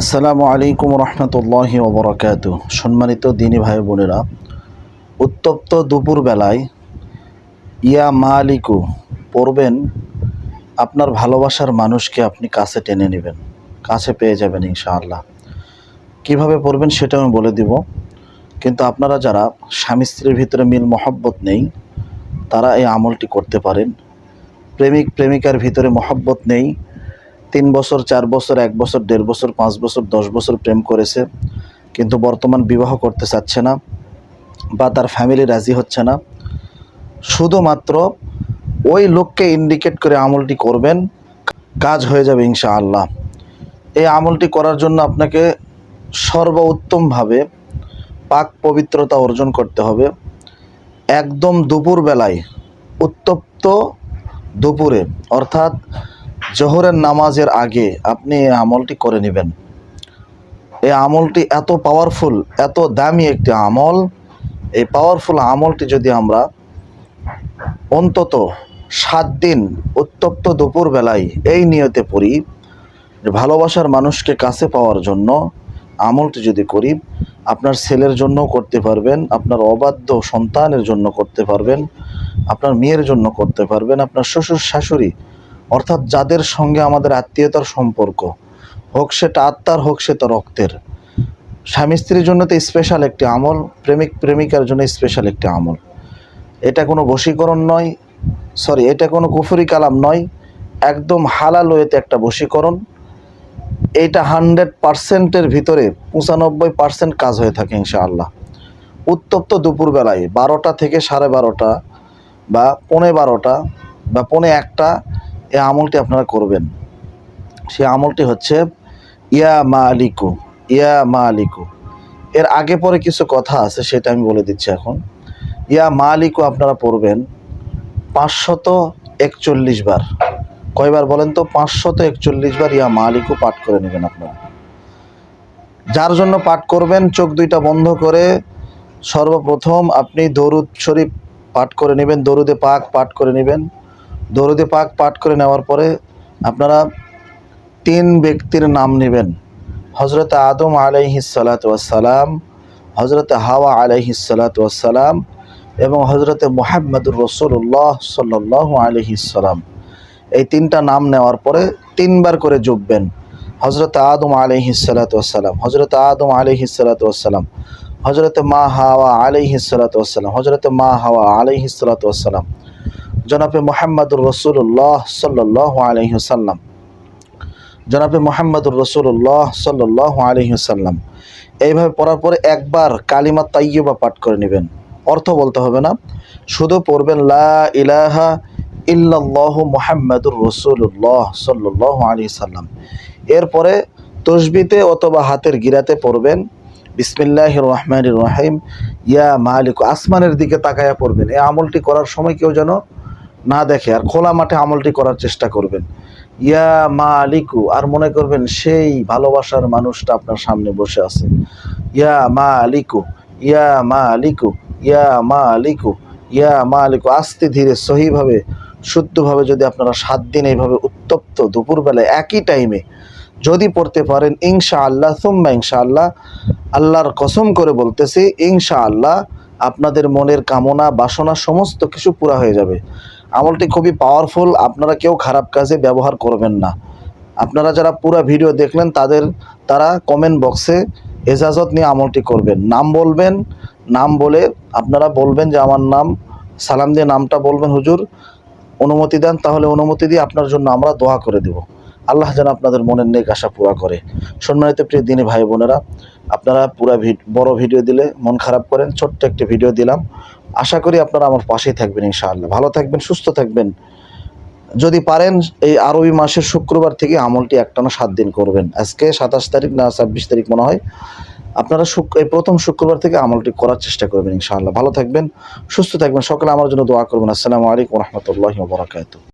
আসসালামু আলাইকুম রহমতুল্লাহি ওবরাকাত সম্মানিত দিনী ভাই বোনেরা, উত্তপ্ত দুপুর বেলায় ইয়া মালিকু, পড়বেন, আপনার ভালোবাসার মানুষকে আপনি কাছে টেনে নেবেন, কাছে পেয়ে যাবেন ইনশাআল্লাহ। কীভাবে পড়বেন সেটা আমি বলে দিব, কিন্তু আপনারা যারা স্বামী স্ত্রীর ভিতরে মিল মহব্বত নেই, তারা এই আমলটি করতে পারেন। প্রেমিক, প্রেমিকার ভিতরে মহব্বত নেই তিন বছর, চার বছর, এক বছর, দেড় বছর, পাঁচ বছর, দশ বছর প্রেম করেছে, কিন্তু বর্তমান বিবাহ করতে চাচ্ছে না বা তার ফ্যামিলি রাজি হচ্ছে না। শুধুমাত্র ওই লোককে ইন্ডিকেট করে আমলটি করবেন, কাজ হয়ে যাবে ইনশাআল্লাহ। এই আমলটি করার জন্য আপনাকে সর্বোত্তমভাবে পাক পবিত্রতা অর্জন করতে হবে। একদম দুপুর বেলায় উত্তপ্ত দুপুরে, অর্থাৎ জোহরের নামাজের আগে আপনি এই আমলটি করে নেবেন। এই আমলটি এত পাওয়ারফুল এত দামি একটি আমল। এই পাওয়ারফুল আমলটি যদি আমরা অন্তত সাত দিন উত্তপ্ত দুপুর বেলায় এই নিয়তে পড়ি, ভালোবাসার মানুষকে কাছে পাওয়ার জন্য আমলটি যদি করি, আপনার ছেলের জন্য করতে পারবেন, আপনার অবাধ্য সন্তানের জন্য করতে পারবেন, আপনার মেয়ের জন্য করতে পারবেন, আপনার শ্বশুর শাশুড়ি অর্থাৎ যাদের সঙ্গে আমাদের আত্মীয়তার সম্পর্ক, হোক সেটা আত্মার, হোক সেটা রক্তের। স্বামী স্ত্রীর জন্য তো স্পেশাল একটি আমল, প্রেমিক, প্রেমিকার জন্য স্পেশাল একটি আমল। এটা কোনো বশীকরণ নয় সরি এটা কোনো কুফুরি কালাম নয়, একদম হালাল ওয়েতে একটা বশীকরণ। এইটা হান্ড্রেড পার্সেন্টের ভিতরে পঁচানব্বই পার্সেন্ট কাজ হয়ে থাকে ইনশাআল্লাহ। উত্তপ্ত দুপুরবেলায় বারোটা থেকে সাড়ে বারোটা বা পৌনে বারোটা বা পৌনে একটা এই আমলটি আপনারা করবেন। সেই আমলটি হচ্ছে, ইয়া মা আলিকু ইয়া মা আলিকু এর আগে পরে কিছু কথা আছে, সেটা আমি বলে দিচ্ছি এখন। ইয়া মা আলিকু আপনারা পড়বেন পাঁচশত একচল্লিশ বার। কয়বার বলেন তো? পাঁচশত একচল্লিশ বার ইয়া মালিকও পাঠ করে নেবেন আপনারা। যার জন্য পাঠ করবেন, চোখ দুইটা বন্ধ করে সর্বপ্রথম আপনি দরুদ শরীফ পাঠ করে নেবেন, দরুদে পাক পাঠ করে নেবেন। দরুদে পাক পাঠ করে নেওয়ার পরে আপনারা তিন ব্যক্তির নাম নেবেন। হজরত আদম আলাইহিসালাতাম হজরত হাওয়া আলাইহিসালাতাম এবং হজরতে মোহাম্মদুর রসুল্লাহ সাল্লাহ আলহিসাল্লাম এই তিনটা নাম নেওয়ার পরে তিনবার করে জুববেন। হজরত আদম আলহিসাল্লাতাম হজরত আদম আলহিসাল্লাতাম হজরত মা হাওয়া আলহিসাল্লাতাম হজরত মা হাওয়া আলহিসাল্লাতাম জনাবে মোহাম্মদুর রসুল্লাহ সাল্লাহ আলহিসাল্লাম জনাবে মোহাম্মদুর রসুল্লাহ সাল্লাহ আলহিসাল্লাম এইভাবে পড়ার পরে একবার কালিমা তাইয়বা পাঠ করে নেবেন। অর্থ বলতে হবে না। শুধু পড়বেন, লা ইলাহা মুহাম্মাদুর রসুল্লাহ সাল্লাহ আলী সাল্লাম এরপরে তসবিতে অথবা হাতের গিরাতে পড়বেন বিসমিল্লাহ রহমান রহিম, ইয়া মালিক। আসমানের দিকে তাকায়া পড়বেন। এই আমলটি করার সময় কেউ যেন না দেখে, আর খোলা মাঠে আমলটি করার চেষ্টা করবেন। ইয়া মা আলিকু আর মনে করবেন সেই ভালোবাসার মানুষটা আপনার সামনে বসে আছে। ইয়া মা আলিকু ইয়া মা আলিকু ইয়া মা আলিকু ইয়া মা আলিকু আস্তে ধীরে, সহিভাবে, শুদ্ধভাবে যদি আপনারা সাত দিন এইভাবে উত্তপ্ত দুপুরবেলায় একই টাইমে যদি পড়তে পারেন ইনশা আল্লাহ সুম্মা ইনশা আল্লাহ আল্লাহর কসম করে বলতেছি ইনশা আল্লাহ আপনাদের মনের কামনা, বাসনা, সমস্ত কিছু পুরা হয়ে যাবে। আমলটি খুবই পাওয়ারফুল আপনারা কেউ খারাপ কাজে ব্যবহার করবেন না। আপনারা যারা পুরো ভিডিও দেখলেন, তাদের, তারা কমেন্ট বক্সে এজাজত নিয়ে আমলটি করবেন। নাম বলবেন, নাম বলে আপনারা বলবেন যে আমার নাম, সালাম দিয়ে নামটা বলবেন, হুজুর, অনুমতি দেন, তাহলে অনুমতি দিয়ে আপনার জন্য আমরা দোয়া করে দেব। আল্লাহ যেন আপনাদের মনের নেক আশা পুরা করে। সম্মানিত প্রিয় দিনী ভাই বোনেরা, আপনারা পুরা বড় ভিডিও দিলে মন খারাপ করেন, ছোট্ট একটি ভিডিও দিলাম। আশা করি আপনারা আমার পাশেই থাকবেন ইনশাআল্লাহ। ভালো থাকবেন, সুস্থ থাকবেন। যদি পারেন, এই আরবি মাসের শুক্রবার থেকে আমলটি একটানা সাত দিন করবেন। আজকে সাতাশ তারিখ না ছাব্বিশ তারিখ মনে হয়। আপনারা এই প্রথম শুক্রবার থেকে আমলটি করার চেষ্টা করবেন ইনশাআল্লাহ। ভালো থাকবেন, সুস্থ থাকবেন। সকলে আমার জন্য দোয়া করবেন। আসসালামু আলাইকুম রহমতুল্লাহ বরাকাত